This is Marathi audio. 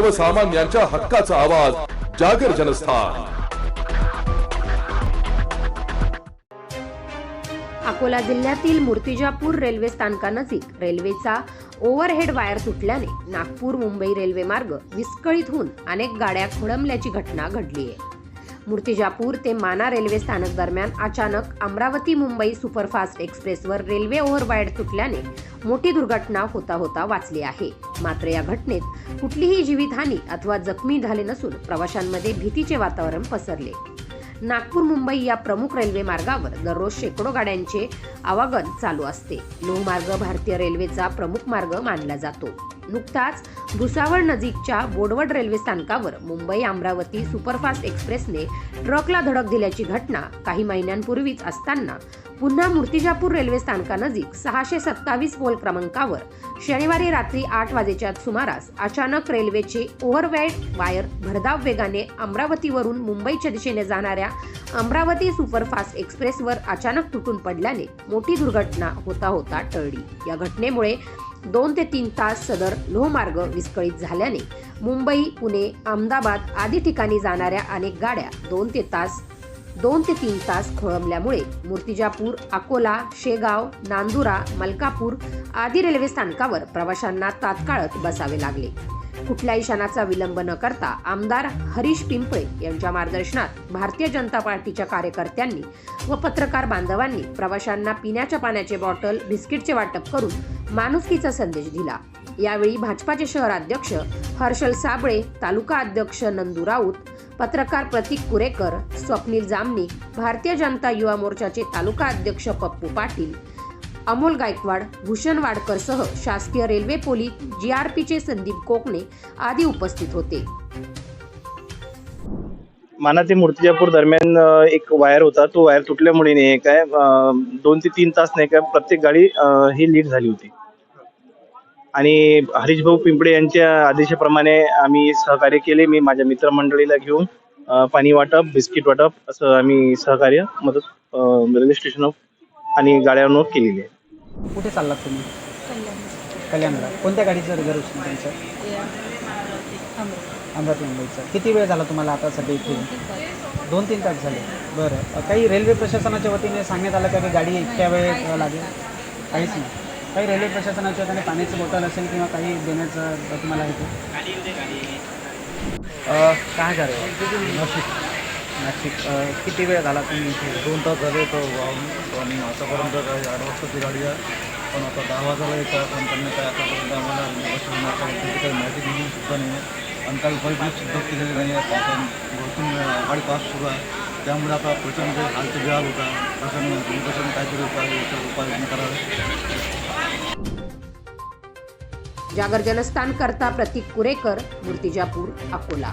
सर्वसामान्यांच्या हक्काचा आवाज जागर जनस्थान. अकोला जिल्ह्यातील मूर्तिजापूर रेल्वे स्थानकानजीक रेल्वेचा ओव्हरहेड वायर तुटल्याने नागपूर मुंबई रेल्वे मार्ग विस्कळीत होऊन अनेक गाड्या खोळंबल्याची घटना घडली आहे मूर्तिजापूर ते माना रेल्वे स्थानक दरम्यान अचानक अमरावती मुंबई सुपरफास्ट एक्सप्रेसवर रेल्वे ओव्हरवाईड तुटल्याने मोठी दुर्घटना होता होता वाचली आहे. मात्र या घटनेत कुठलीही जीवितहानी अथवा जखमी झाले नसून प्रवाशांमध्ये भीतीचे वातावरण पसरले. नागपूर मुंबई या प्रमुख रेल्वे मार्गावर दररोज शेकडो गाड्यांचे आवागन चालू असते. लोहमार्ग भारतीय रेल्वेचा प्रमुख मार्ग मानला जातो. नुकताच भुसावळ नजीकच्या बोडवड रेल्वे स्थानकावर मुंबई अमरावती सुपरफास्ट एक्सप्रेसने ट्रकला धडक दिल्याची घटना काही महिन्यांपूर्वीच असताना पुन्हा मूर्तिजापूर रेल्वे स्थानकानजीक सहाशे सत्तावीस पोल क्रमांकावर शनिवारी रात्री आठ वाजेच्या सुमारास अचानक रेल्वेचे ओव्हरवेड वायर भरधाव वेगाने अमरावतीवरून मुंबईच्या दिशेने जाणाऱ्या अमरावती सुपरफास्ट एक्सप्रेसवर अचानक तुटून पडल्याने मोठी दुर्घटना होता होता टळली. या घटनेमुळे दोन ते तीन तास सदर लोहमार्ग विस्कळीत झाल्याने मुंबई पुणे अहमदाबाद आदी ठिकाणी जाणाऱ्या अनेक गाड्या दोन ते तास दोन ते तीन तास खोळंबल्यामुळे मूर्तिजापूर अकोला शेगाव नांदुरा मलकापूर आदी रेल्वे स्थानकावर प्रवाशांना तात्काळच बसावे लागले. कुठल्याही क्षणाचा विलंब न करता आमदार हरीश पिंपळे यांच्या मार्गदर्शनात भारतीय जनता पार्टीच्या कार्यकर्त्यांनी व पत्रकार बांधवांनी प्रवाशांना पिण्याच्या पाण्याचे बॉटल बिस्किटचे वाटप करून माणुसकीचा संदेश दिला. यावेळी भाजपाचे शहराध्यक्ष हर्षल साबळे तालुका अध्यक्ष नंदू राऊत पत्रकार प्रतीक कुरेकर स्वप्नील जामनिक भारतीय जनता युवा मोर्चाचे तालुका अध्यक्ष पप्पू पाटील अमोल गायकवाड भूषण वाडकरसह शासकीय रेल्वे पोलीस जीआरपीचे संदीप कोकणे आदी उपस्थित होते. माना ते मूर्तिजापूर दरम्यान एक वायर होता. तो वायर तुटल्यामुळे नाही काय दोन ते तीन तास नाही काय प्रत्येक गाडी ही लीड झाली होती. आणि हरीशभाऊ पिंपळे यांच्या आदेशाप्रमाणे आम्ही सहकार्य केले. मी माझ्या मित्रमंडळीला घेऊन पाणी वाटप बिस्किट वाटप असं आम्ही सहकार्य मदत रेल्वे रेल्वे ऑफ आणि गाड्यांवर केलेली आहे. कुठे चाललात तुम्ही? कल्याणला. कोणत्या गाडीचं रिझर्वेशन तुमचं? अमरावती. मुंबईचं किती वेळ झाला तुम्हाला आता सध्या इथे? दोन तीन तास. झाले. बरं. काही रेल्वे प्रशासनाच्या वतीने सांगण्यात आलं का की गाडी इतक्या वेळ लागेल? काहीच नाही. काही रेल्वे प्रशासनाच्या वतीने पाण्याची बॉटल असेल किंवा काही देण्याचं तुम्हाला आहे काय झालं नाशिक किती वेळ झाला तुम्ही इथे? दोन तास झाले तर वाहून आतापर्यंत काही आठ वाजताची गाडी आहे. पण आता दहा वाजायला येतं. पण त्यांनी काय आतापर्यंत आम्हाला त्याची काही माहिती दिली सुद्धा नाही आहे. आणि काही उपाययोजना सुद्धा केलेली नाही आहे पावसाने भरपूर आघाडी पास सुरू आहे. त्यामुळे आता प्रचंड हालचे बिहार होता प्रशासन प्रशासन काहीतरी उपाय याच्यावर उपाययोजना करावे जागर जलस्थान करता प्रतीक कुरेकर मूर्तिजापूर अकोला.